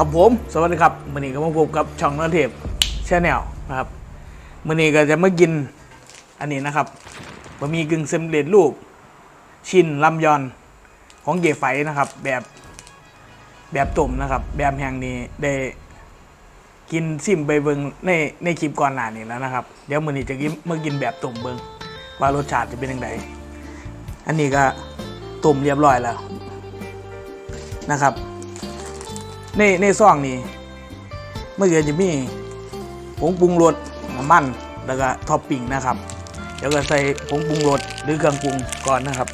ครับผมสวัสดีครับมื่อนี้ก็มาพบกับช่องนาเทพชาแนลนะครับมื่อนี้ก็จะมากินอันนี้นะครับบะหมี่กึ่งสำเร็จรูป ชิ้นลำยอนของเก๋ไฟนะครับ แบบแบบต้มนะครับ แบบแห้งนี้ได้กินซิมไปเบิงในในคลิปก่อนหน้านี้แล้วนะครับ เดี๋ยวมื่อนี้จะกินมากินแบบต้มเบิงว่ารสชาติจะเป็นยังไงอันนี้ก็ต้มเรียบร้อยแล้วนะครับ ในในซองนี้เมื่อกี้จะมีผงปรุงรสน้ำมันแล้วก็ท็อปปิ้งนะครับ เดี๋ยวก็ใส่ผงปรุงรสหรือเครื่องปรุงก่อนนะครับ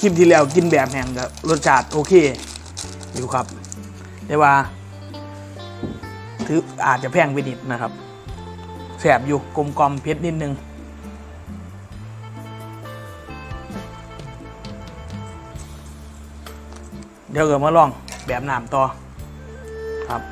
คลิปที่แล้วกินแบบแห้งก็รสชาติโอเค อยู่ครับแต่ว่า ถืออาจจะแพงไปนิดนะครับแสบอยู่กลมกลมเผ็ดนิดนึงเดี๋ยวเกิดมาลองแบบน้ำต่อครับ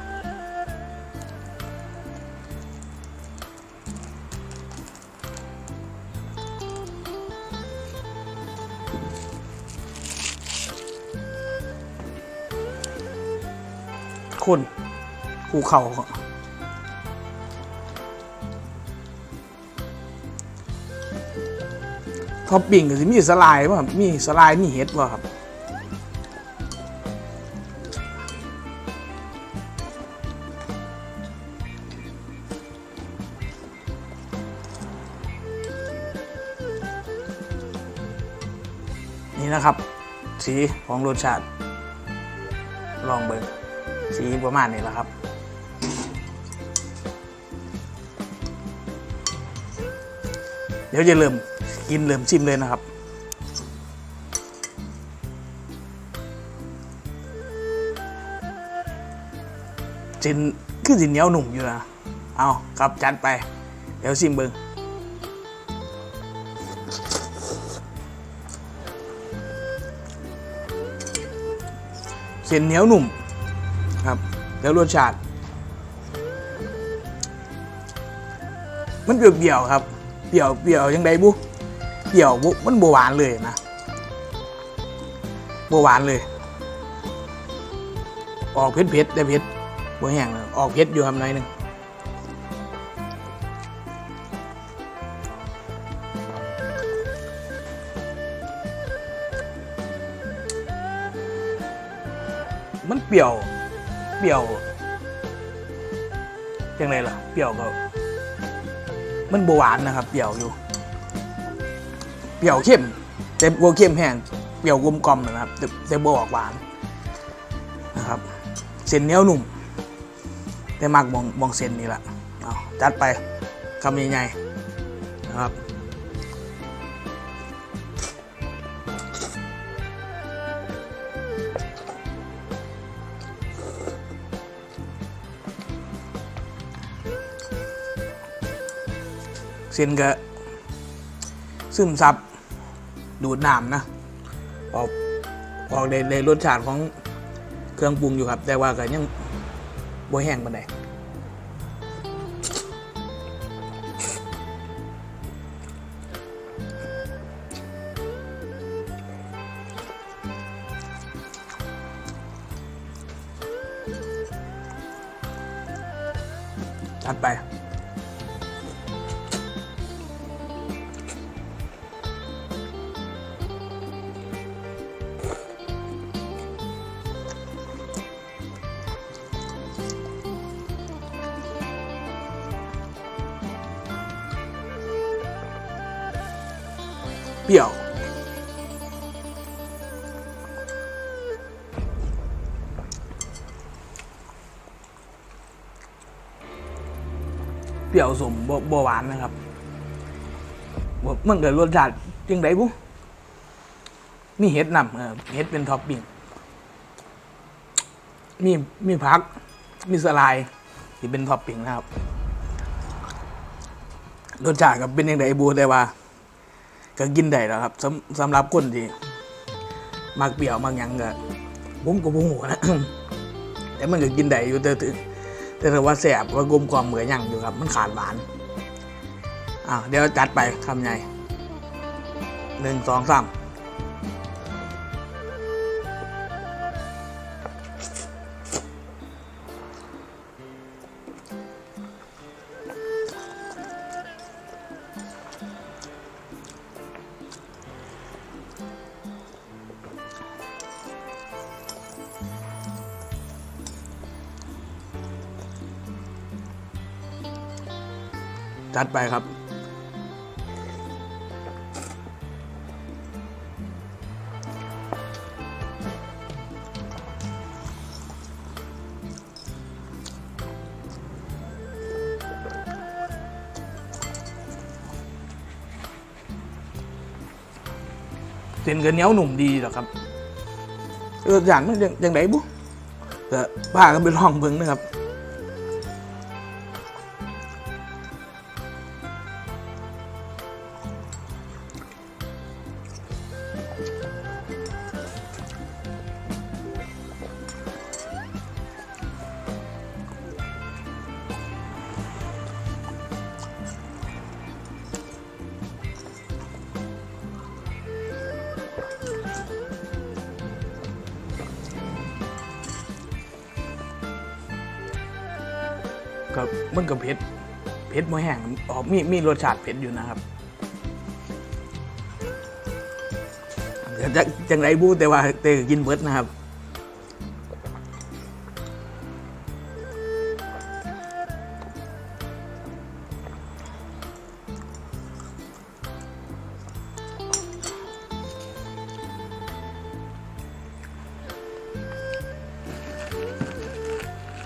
คุณ คูเข่าท็อปปิ้งก็สิมีสไลด์ป่ะมีสไลด์มีเห็ดป่ะครับนี่นะครับ สีของรสชาติ ลองเบิ่งสีประมาณนี้แหละครับ เดี๋ยวจะเริ่มกินเริ่มชิมเลยนะครับ จินคือสิเหนียวหนุ่มอยู่นะ เอาครับจัดไป เดี๋ยวชิมเบิงเส้นเหนียวหนุ่มครับ แล้วรสชาติ มันเปรี้ยวๆครับ เปรี้ยวเปรี้ยวยังไงบุเปรี้ยวบุมันบหวานเลยนะบหวานเลย ออกเผ็ดเผ็ดๆแต่เผ็ดบวแห้งเลยออกเผ็ดอยู่ทำหน่อยหนึ่งมันเปรี้ยว เปรี้ยวยังไงล่ะ เปรี้ยวก็ มันบหวานนะครับ เปรี้ยวอยู่ เปรี้ยวเข้มแต่บวเข้มแห้งเปรี้ยวกลมกล่อมนะครับ แต่แต่บวออกหวานนะครับ เส้นเนียวหนุ่ม แต่มักมองมองเส้นนี่แหละเอาจัดไปคำใหญ่ๆนะครับ ส้นก็ซึมซับดูดน้ำนะออกออกในในรสชาติของเครื่องปรุงอยู่ครับ แต่ว่าก็ยังบ่แห้งปานใดจัดไป เปรี้ยวเปรี้ยวสมบ่บหวานนะครับบ่มันเกิดรสชาติจังไดบุมีเห็ดนำเออเห็ดเป็นท็อปปิ้งมีมีผัก มีสลายที่เป็นท็อปปิ้งนะครับรสชาติก็เป็นยังไงบูแต่ว่า ก็กินได้แล้วครับสำสำหรับคนที่มักเปรี้ยวมักหยังก็ผมก็บ่ฮู้นะแต่มันก็กินได้อยู่แต่ถึงแต่ถือว่าแสบว่ากลมกล่อมเหมือนยังอยู่ครับ มันขาดหวานอ่าเดี๋ยวจัดไปคำใหญ่หนึ่งสองสาม จัดไปครับ เส้นก็เหนียวหนุ่มดีหรอครับ เอออย่างมันยังยังไงบุแต่ป้าก็ไปลองเบิ่งนะครับ ก็มันก็เผ็ดเผ็ดไม่แห้งออกมีมีรสชาติเผ็ดอยู่นะครับจะจังไรบูแต่ว่าแต่กินเบิดนะครับ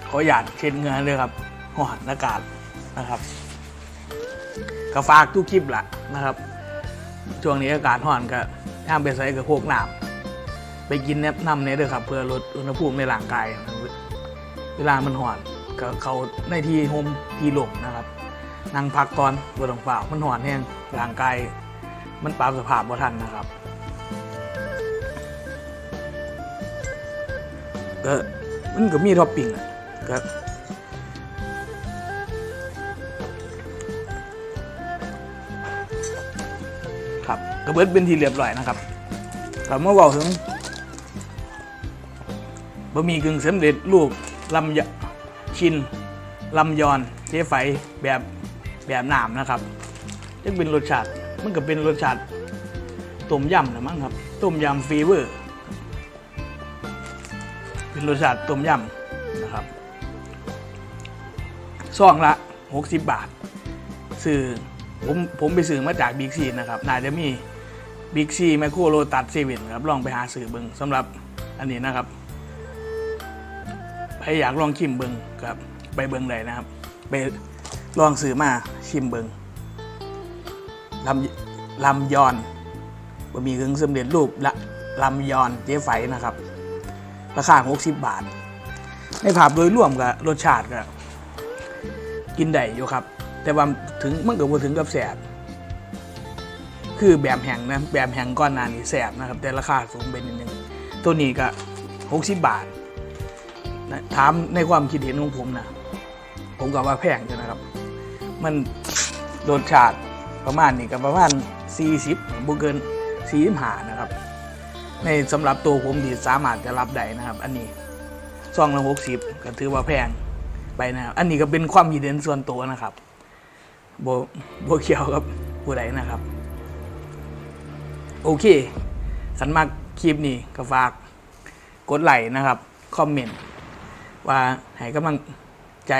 ขอหยาดเช็ดเงือเลยครับ หอนอากาศนะครับก็ฝากทุกคลิปแหละนะครับ ช่วงนี้อากาศห่อนก็ห้ามไปใส่กับพวกน้ำไปกินแนบน้ำเนี่ยด้วยครับ เพื่อลดอุณหภูมิในร่างกาย เวลามันห่อนก็เขาในที่โฮมที่หลงนะครับนั่งพักก่อนบนตองเปล่ามันห่อนแห้งร่างกายมันปรับสภาพบ่ทันนะครับก็มันก็มีท็อปปิ้งก็ กระเบิดเป็นทีเรียบร้อยนะครับก็เมื่อบอกถึงบะหมี่กึ่งสำเร็จรูปลำยชินลำยอนเจ๊ไฟแบบแบบหน้ำนะครับจะเป็นรสชาติมันก็เป็นรสชาติต้มยำนะมั้งครับต้มยำฟีเวอร์ เป็นรสชาติต้มยำนะครับซองละ 60 บาทซื้อผมผมไปซื้อมาจากบิ๊กซีนะครับน่าจะมี บิ๊กซีแมคโครโลตัสเซเว่นครับลองไปหาซื้อเบิงสำหรับอันนี้นะครับใครอยากลองชิมเบิงครับไปเบิงเลยนะครับ ไปลองซื้อมาชิมเบิงลำลำยอนบะหมี่กึ่งสำเร็จรูปละลำยอนเจ๊ไฝนะครับ ราคา 60 บาท ในภาพโดยรวมกับรสชาติก็กินได้อยู่ครับ แต่ว่าถึงมันก็บ่ถึงกับแสบ คือแบบแห้งนะแบบแห้งก้อนหนานี่แสบนะครับ แต่ราคาสูงไปนิดนึงตัวนี้ก็60บาทนะถามในความคิดเห็นของผมนะผมก็ว่าแพงจังนะครับ มันรสชาติประมาณนี้ก็ประมาณ 40บ่เกิน45นะครับ ในสำหรับตัวผมที่สามารถจะรับได้นะครับ อันนี้ซองละหกสิบก็ถือว่าแพงไปนะครับอันนี้ก็เป็นความคิดเห็นส่วนตัวนะครับโบโบเกี่ยวกับผู้ใดนะครับ โอเคขันมากคลิปนี้ก็ฝากกดไลค์นะครับ คอมเมนต์ว่าให้กำลังใจ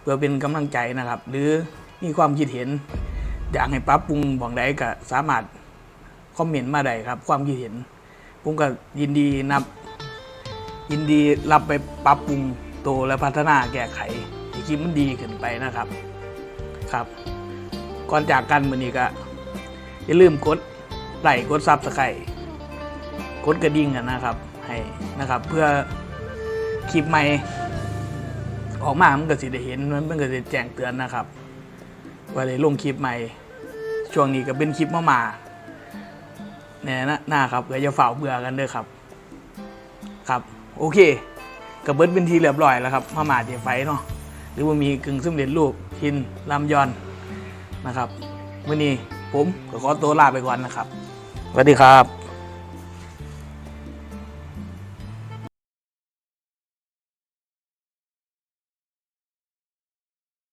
เพื่อเป็นกำลังใจนะครับ หรือมีความคิดเห็น อยากให้ปรับปรุงบองใดก็สามารถคอมเมนต์มาได้ครับ ความคิดเห็นผมก็ยินดีนับ ยินดีรับไปปรับปรุงโตและพัฒนาแก้ไขให้คลิปมันดีขึ้นไปนะครับครับ ก่อนจากกันมือนี้ก็อย่าลืมกด ไลค์กดซับสไครต์กดกระดิ่งกันนะครับ ให้นะครับ เพื่อคลิปใหม่ ออกมามันก็สิได้เห็นมันก็จะแจ้งเตือนนะครับว่าได้ลงคลิปใหม่ ช่วงนี้ก็เป็นคลิปมามาแน่นะหน้าครับก็จะฝ่าเบื่อกันเด้อครับ ครับ โอเคกับเบิร์ดเป็นทีเรียบร้อยแล้วครับมามาเจไฟเนาะหรือว่ามีกึ่งสำเร็จรูปชินลำยอนนะครับวันนี้ผมก็ขอตัวลาไปก่อนนะครับ สวัสดีครับ